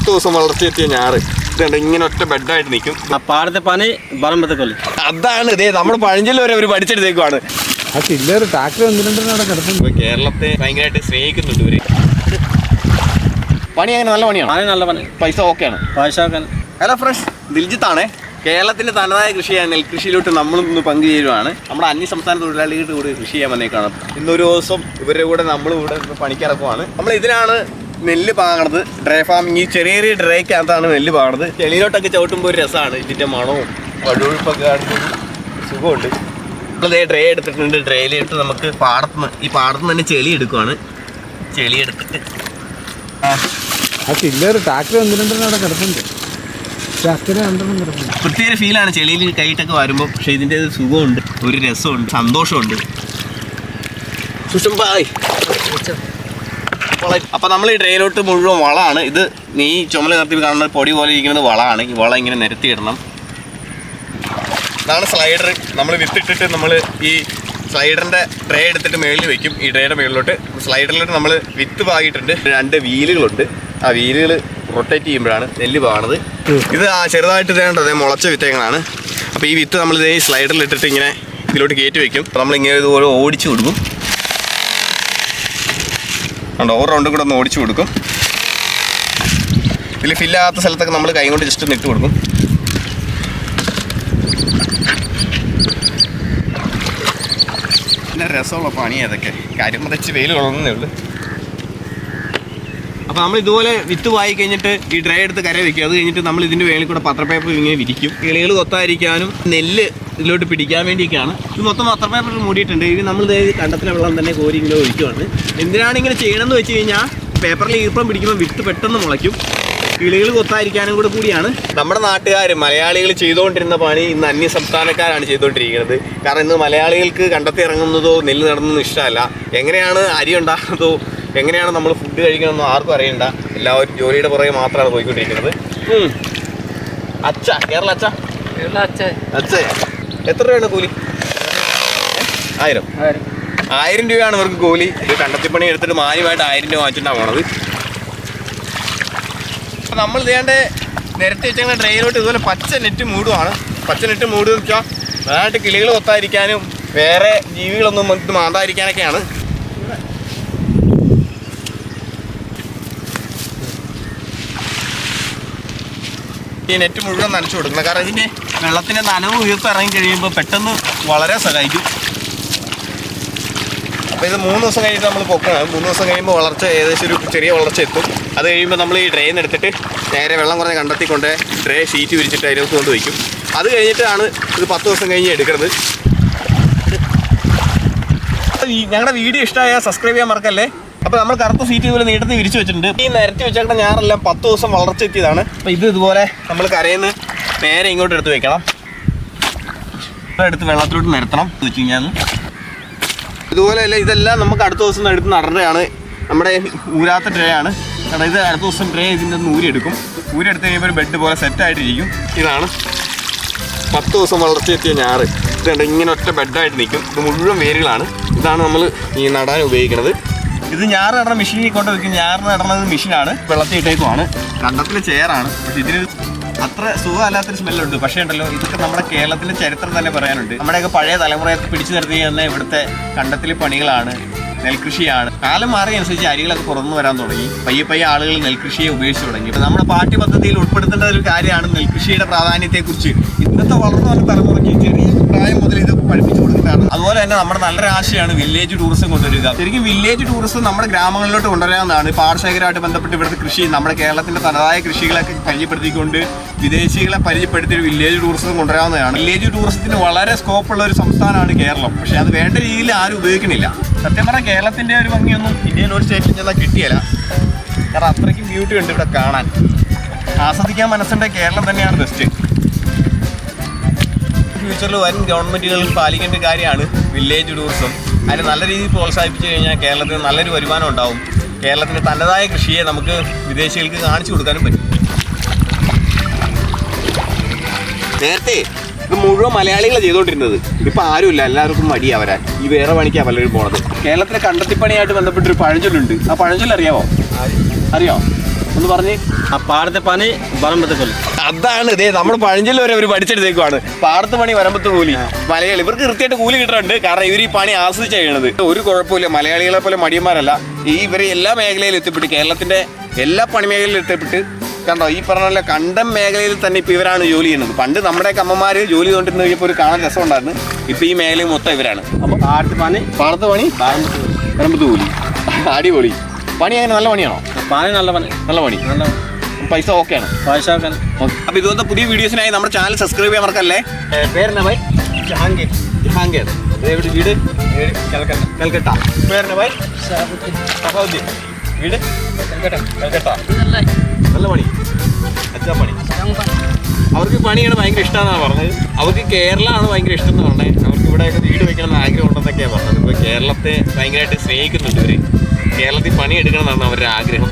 പത്ത് ദിവസം വളർത്തിയെത്തിയ ഞാറ്. ഇതുണ്ട് ഇങ്ങനെ ഒറ്റ ബെഡായിട്ട് നിൽക്കും. പാടത്തെ പണി പറമ്പത്തേക്കല്ലേ അതാണ് ഇതേ നമ്മുടെ പഴഞ്ചൊല്ലി വരെ അവർ പഠിച്ചെടുത്തേക്കുവാണ്. ആ ഇപ്പൊ കേരളത്തെ ഭയങ്കരമായിട്ട് സ്നേഹിക്കുന്നുണ്ട് ഇവർ. പണി അങ്ങനെ നല്ല പണിയാണ്? പണി നല്ല പണി. പൈസ ഓക്കെയാണ്? പൈസ ഹലോ ഫ്രണ്ട്സ് ദിൽജിത്താണേ. കേരളത്തിന്റെ തനതായ കൃഷിയായ നെൽകൃഷിയിലോട്ട് നമ്മളും ഇന്ന് പങ്കുചേരുവാണ്. നമ്മുടെ അന്യ സംസ്ഥാന തൊഴിലാളികളുടെ കൂടെ കൃഷി ചെയ്യാൻ വന്നേക്കാണ്. ഇന്നൊരു ദിവസം ഇവരുടെ കൂടെ നമ്മളും ഇവിടെ പണിക്കിറക്കുവാണ്. നമ്മൾ ഇതിനാണ് നെല്ല് പാകണത്. ഡ്രൈ ഫാമിങ് ഈ ചെറിയ ചെറിയ ഡ്രൈക്കകത്താണ് നെല്ല് പാകണത്. ചെളിയിലോട്ടൊക്കെ ചവിട്ടുമ്പോൾ ഒരു രസമാണ് ഇതിന്റെ മണവും വഴുവഴുപ്പൊക്കെ കാണുമ്പോൾ സുഖമുണ്ട്. നമ്മളിതേ ഡ്രൈ എടുത്തിട്ടുണ്ട്. ഡ്രൈയിലിട്ട് നമുക്ക് പാടത്തുനിന്ന് ഈ പാടത്തുനിന്ന് തന്നെ ചെളി എടുക്കുവാണ്. ചെളി എടുത്തിട്ട്. ആ. അവിടെ കിടപ്പുണ്ട്. പ്രത്യേക ഫീലാണ് ചെളിയിൽ കൈയിട്ടൊക്കെ വരുമ്പോൾ പക്ഷേ ഇതിന്റെ സുഖമുണ്ട്. ഒരു രസമുണ്ട്. സന്തോഷമുണ്ട്. സുഷംബായ് അപ്പൊ നമ്മൾ ഈ ഡ്രെയിലോട്ട് മുഴുവൻ വളമാണ് ഇത് നീ ചുമല നിർത്തി കാണുന്ന പൊടി പോലെ ഇരിക്കുന്നത് വളമാണ് ഈ വള ഇങ്ങനെ നിരത്തിയിടണം. ഇതാണ് സ്ലൈഡർ നമ്മൾ വിത്തിട്ടിട്ട് നമ്മൾ ഈ സ്ലൈഡറിന്റെ ട്രേ എടുത്തിട്ട് മേളിൽ വെക്കും. ഈ ട്രേയുടെ മേളിലോട്ട്. സ്ലൈഡറിലോട്ട് നമ്മൾ വിത്ത് പാകിയിട്ടുണ്ട്. രണ്ട് വീലുകളുണ്ട്. ആ വീലുകൾ റൊട്ടേറ്റ് ചെയ്യുമ്പോഴാണ് നെല്ല് പാകണത്. ഇത് ആ ചെറുതായിട്ട് ഇതേണ്ടത് മുളച്ച വിത്തേങ്ങളാണ്. അപ്പോൾ ഈ വിത്ത് നമ്മൾ ഇതേ സ്ലൈഡറിൽ ഇട്ടിട്ട് ഇങ്ങനെ ഇതിലോട്ട് കയറ്റി വെക്കും. നമ്മൾ ഇങ്ങനെ ഇതുപോലെ ഓടിച്ചു കൊടുക്കും ഉണ്ട് ഓവർ റൗണ്ടും കൂടെ ഒന്ന് ഓടിച്ചു കൊടുക്കും. ഇതിൽ ഫില്ലാകാത്ത സ്ഥലത്തൊക്കെ നമ്മൾ കൈ കൊണ്ട് ജസ്റ്റ് നിട്ട് കൊടുക്കും. പിന്നെ രസമുള്ള പണി അതൊക്കെ കാര്യം വെയിൽ കൊള്ളുന്നേ ഉള്ളൂ. അപ്പോൾ നമ്മൾ ഇതുപോലെ വിത്ത് വായി കഴിഞ്ഞിട്ട് ഈ ഡ്രൈ എടുത്ത് കര വെക്കും. അത് കഴിഞ്ഞിട്ട് നമ്മൾ ഇതിന്റെ വേളിൽ കൂടെ പത്രപ്പേപ്പർ ഇങ്ങനെ വിരിക്കും. കിളികൾ കൊത്താതിരിക്കാനും നെല്ല് ഇതിലോട്ട് പിടിക്കാൻ വേണ്ടിയൊക്കെയാണ് ഇത് മൊത്തം പത്രപേപ്പർ മൂടിയിട്ടുണ്ട്. ഇത് നമ്മൾ കണ്ടത്തിലെ വെള്ളം തന്നെ കോരി ഇങ്ങനെ ഒഴിക്കുവാണ്. എന്തിനാണ് ഇങ്ങനെ ചെയ്യണമെന്ന് വെച്ച് കഴിഞ്ഞാൽ പേപ്പറിൽ ഈർപ്പം പിടിക്കുമ്പോൾ വിത്ത് പെട്ടെന്ന് മുളയ്ക്കും. കിളികൾ കൊത്താതിരിക്കാനും കൂടെ കൂടിയാണ്. നമ്മുടെ നാട്ടുകാർ മലയാളികൾ ചെയ്തുകൊണ്ടിരുന്ന പണി ഇന്ന് അന്യ സംസ്ഥാനക്കാരാണ് ചെയ്തുകൊണ്ടിരിക്കുന്നത്. കാരണം ഇന്ന് മലയാളികൾക്ക് കണ്ടെത്തി ഇറങ്ങുന്നതോ നെല്ല് നടന്നതോ ഇഷ്ടമല്ല. എങ്ങനെയാണ് അരി ഉണ്ടാക്കുന്നതോ എങ്ങനെയാണ് നമ്മൾ ഫുഡ് കഴിക്കണമെന്നോ ആർക്കും അറിയണ്ട. എല്ലാവരും ജോലിയുടെ പുറകെ മാത്രമാണ് പോയിക്കൊണ്ടിരിക്കുന്നത്. ഉം. അച്ഛ കേരള അച്ഛ അച്ഛ എത്ര രൂപയാണ് കൂലി? ആയിരം. ആയിരം രൂപയാണ് ഇവർക്ക് കൂലി. ഇത് കണ്ടെത്തിപ്പണി എടുത്തിട്ട് മാന്യമായിട്ട് ആയിരം രൂപ വാങ്ങിച്ചിട്ടാണ് പോണത്. അപ്പൊ നമ്മൾ ഇതേണ്ട നിരത്തി വെച്ച ഡ്രെയിനോട്ട് ഇതുപോലെ പച്ച നെറ്റ് മൂടുവാണ്. പച്ച നെറ്റ് മൂടുക വെച്ചാൽ നന്നായിട്ട് കിളികൾ കൊത്താതിരിക്കാനും വേറെ ജീവികളൊന്നും ഇത് മാന്താതിരിക്കാനൊക്കെയാണ്. ഈ നെറ്റ് മുഴുവൻ നനച്ചു കൊടുക്കണം. കാരണം ഇതിന്റെ വെള്ളത്തിന്റെ നനവ് ഉയർത്തി ഇറങ്ങി കഴിയുമ്പോൾ പെട്ടെന്ന് വളരെ സഹായിക്കും. അപ്പോൾ ഇത് മൂന്ന് ദിവസം കഴിഞ്ഞിട്ട് നമ്മൾ പൊക്കണം. മൂന്ന് ദിവസം കഴിയുമ്പോൾ വളർച്ച ഏകദേശം ഒരു ചെറിയ വളർച്ച എത്തും. അത് കഴിയുമ്പോൾ നമ്മൾ ഈ ഡ്രെയിൻ എടുത്തിട്ട് നേരെ വെള്ളം കുറഞ്ഞ് കണ്ടെത്തിക്കൊണ്ട് ഡ്രേ ഷീറ്റ് വിരിച്ചിട്ട് അതിനകത്ത് കൊണ്ട് വയ്ക്കും അത് കഴിഞ്ഞിട്ടാണ് ഇത് പത്ത് ദിവസം കഴിഞ്ഞ് എടുക്കുന്നത്. ഞങ്ങളുടെ വീഡിയോ ഇഷ്ടമായ സബ്സ്ക്രൈബ് ചെയ്യാൻ മറക്കല്ലേ? അപ്പോൾ നമ്മൾ കറുത്ത സീറ്റ് ഇതുപോലെ നീട്ടത്തിൽ വിരിച്ചു വെച്ചിട്ടുണ്ട്. ഈ നിരത്തി വെച്ചേക്കുന്ന ഞാറെല്ലാം പത്ത് ദിവസം വളർച്ച എത്തിയതാണ്. അപ്പോൾ ഇത് ഇതുപോലെ നമ്മൾ കരയിൽ നേരെ ഇങ്ങോട്ട് എടുത്ത് വെക്കണം. എടുത്ത് വെള്ളത്തിലോട്ട് നിരത്തണം. വെച്ച് കഴിഞ്ഞാൽ ഇതുപോലെ അല്ല ഇതെല്ലാം നമുക്ക് അടുത്ത ദിവസം എടുത്ത് നടേണ്ടതാണ് നമ്മുടെ ഊരാത്ത ട്രേ ആണ്. കാരണം ഇത് അടുത്ത ദിവസം ട്രേ ഇതിന്റെ നൂരെടുക്കും നൂരെടുത്ത് കഴിയുമ്പോൾ ബെഡ് പോലെ സെറ്റ് ആയിട്ടിരിക്കും. ഇതാണ്. പത്ത് ദിവസം വളർച്ചയെത്തിയ ഞാറ്. ഇതുണ്ട് ഇങ്ങനെ ഒറ്റ ബെഡായിട്ട് നിൽക്കും. ഇത് മുഴുവൻ വേരുകളാണ്. ഇതാണ് നമ്മൾ ഈ നടാൻ ഉപയോഗിക്കുന്നത്. ഇത് ഞാറ് നടണ മെഷീനിൽ കൊണ്ട് വെക്കും. ഞാറ് നടണത് മെഷീനാണ് വെള്ളത്തിൽ ഇട്ടേക്കുമാണ് കണ്ടത്തിൽ ചെയറാണ് പക്ഷെ ഇതിന് അത്ര സുഖമല്ലാത്തൊരു സ്മെല്ലുണ്ട് പക്ഷേ ഉണ്ടല്ലോ ഇതൊക്കെ നമ്മുടെ കേരളത്തിലെ ചരിത്രം തന്നെ പറയാനുണ്ട്. നമ്മുടെയൊക്കെ പഴയ തലമുറയൊക്കെ പിടിച്ചു നിർത്തി തന്നെ ഇവിടുത്തെ കണ്ടത്തിലെ പണികളാണ്. നെൽകൃഷിയാണ്. കാലം മാറിയനുസരിച്ച് അരികളൊക്കെ പുറന്നു വരാൻ തുടങ്ങി. പയ്യെ പയ്യെ ആളുകൾ നെൽകൃഷിയെ ഉപയോഗിച്ചു തുടങ്ങി. നമ്മുടെ നമ്മുടെ പാഠ്യപദ്ധതിയിൽ ഉൾപ്പെടുത്തേണ്ട ഒരു കാര്യമാണ് നെൽകൃഷിയുടെ പ്രാധാന്യത്തെക്കുറിച്ച്. ഇന്നത്തെ വളർന്നു വന്ന തലമുറയ്ക്ക് ചെറിയ പ്രായം മുതൽ തന്നെ നമ്മുടെ നല്ലൊരു ആശയമാണ് വില്ലേജ് ടൂറിസം കൊണ്ടുവരിക. ശരിക്കും വില്ലേജ് ടൂറിസം നമ്മുടെ ഗ്രാമങ്ങളിലോട്ട് കൊണ്ടുവരാവുന്നതാണ്. പാടശേഖരമായിട്ട് ബന്ധപ്പെട്ട് ഇവിടുത്തെ കൃഷി നമ്മുടെ കേരളത്തിന്റെ തനതായ കൃഷികളൊക്കെ പരിചയപ്പെടുത്തിക്കൊണ്ട് വിദേശികളെ പരിചയപ്പെടുത്തി ഒരു വില്ലേജ് ടൂറിസം കൊണ്ടുവരാവുന്നതാണ്. വില്ലേജ് ടൂറിസത്തിന് വളരെ സ്കോപ്പുള്ള ഒരു സംസ്ഥാനമാണ് കേരളം. പക്ഷെ അത് വേണ്ട രീതിയിൽ ആരും ഉപയോഗിക്കുന്നില്ല. സത്യം പറഞ്ഞാൽ കേരളത്തിന്റെ ഒരു ഭംഗിയൊന്നും ഇന്ത്യയിൽ ഒരു സ്റ്റേറ്റിൽ ചെന്നാൽ കിട്ടിയല്ല. കാരണം അത്രയ്ക്കും ബ്യൂട്ടി ഉണ്ട് ഇവിടെ കാണാൻ. ആസ്വദിക്കാൻ മനസ്സുണ്ടെങ്കിൽ കേരളം തന്നെയാണ് ബെസ്റ്റ് ഫ്യൂച്ചറിൽ വരും ഗവൺമെന്റുകൾ പാലിക്കേണ്ട ഒരു കാര്യമാണ് വില്ലേജ് ടൂറിസം അതിനെ നല്ല രീതിയിൽ പ്രോത്സാഹിപ്പിച്ചു കഴിഞ്ഞാൽ കേരളത്തിന് നല്ലൊരു വരുമാനം ഉണ്ടാവും. കേരളത്തിന്റെ തനതായ കൃഷിയെ നമുക്ക് വിദേശികൾക്ക് കാണിച്ചു കൊടുക്കാനും പറ്റും. നേരത്തെ ഇത് മുഴുവൻ മലയാളികളാണ് ചെയ്തുകൊണ്ടിരുന്നത് ഇപ്പം ആരുമില്ല എല്ലാവർക്കും മടിയാ വരാൻ. ഈ വേറെ പണിക്കാണ് പലരും പോണത്. കേരളത്തിലെ കണ്ടെത്തിപ്പണിയായിട്ട് ബന്ധപ്പെട്ടൊരു പഴഞ്ചൊല്ലുണ്ട്. ആ പഴഞ്ചൊല്ല് അറിയാമോ അറിയാമോ ഒന്ന് പറഞ്ഞ് ആ പാടത്തെ പണി പറമ്പത്തെ കൊല്ലി. അതാണ് ഇതേ നമ്മൾ പഴഞ്ചൊല്ലി വരെ അവർ പഠിച്ചെടുത്തേക്കുവാണ്. പാടത്ത് പണി വരമ്പത്ത് കൂലി. മലയാളി ഇവർക്ക് കൃത്യമായിട്ട് കൂലി കിട്ടുന്നുണ്ട് കാരണം ഇവർ ഈ പണി ആസ്വദിച്ച് ചെയ്യണത്. ഒരു കുഴപ്പമില്ല മലയാളികളെ പോലെ മടിയന്മാരല്ല. ഈ ഇവരെ എല്ലാ മേഖലയിലും എത്തിപ്പെട്ട് കേരളത്തിന്റെ എല്ലാ പണി മേഖലയിലും എത്തിപ്പെട്ട് കണ്ടോ ഈ പറഞ്ഞ കണ്ടം മേഖലയിൽ തന്നെ ഇപ്പൊ ഇവരാണ് ജോലി ചെയ്യുന്നത്. പണ്ട് നമ്മുടെ അമ്മമാര് ജോലി ചെയ്തുകൊണ്ടിരുന്ന കഴിഞ്ഞപ്പോൾ ഒരു കാണാൻ രസമുണ്ടായിരുന്നു. ഇപ്പൊ ഈ മേഖലയിൽ മൊത്തം ഇവരാണ്. അപ്പൊ പാടത്ത് പണി പാടത്ത് പണി പറമ്പത്ത് കൂലി. അടിപൊളി. പണി അങ്ങനെ നല്ല പണിയാണോ? പണി നല്ല പണി. നല്ല പണി. നല്ല പൈസ ഓക്കെയാണ്? പൈസ ഓക്കെ. അപ്പൊ ഇതുപോലത്തെ പുതിയ വീഡിയോസിനായി നമ്മുടെ ചാനൽ സബ്സ്ക്രൈബ് ചെയ്യാൻ മറക്കല്ലേ? പേരെന്നാ ഭായ്? ജഹാംഗീർ. ജഹാംഗീർ. എവിടെ വീട് കൽക്കട്ട കൽക്കട്ട. പേരെന്നാ ഭായ്? സഹാബുദ്ദീൻ വീട്? കൽക്കട്ട നല്ല പണി. അച്ഛാ പണി. അവർക്ക് പണിയാണ് ഭയങ്കര ഇഷ്ടമാണെന്നാണ് പറഞ്ഞത്. അവർക്ക് കേരളമാണ് ഭയങ്കര ഇഷ്ടം എന്ന് പറഞ്ഞത്. അവർക്ക് ഇവിടെയൊക്കെ വീട് വെക്കണം എന്ന് ആഗ്രഹം ഉണ്ടെന്നൊക്കെയാണ് പറഞ്ഞത്. ഇപ്പോൾ കേരളത്തെ ഭയങ്കരമായിട്ട് സ്നേഹിക്കുന്നുണ്ട് ഇവർ. കേരളത്തിൽ പണിയെടുക്കണം എന്നാണ് അവരുടെ ആഗ്രഹം.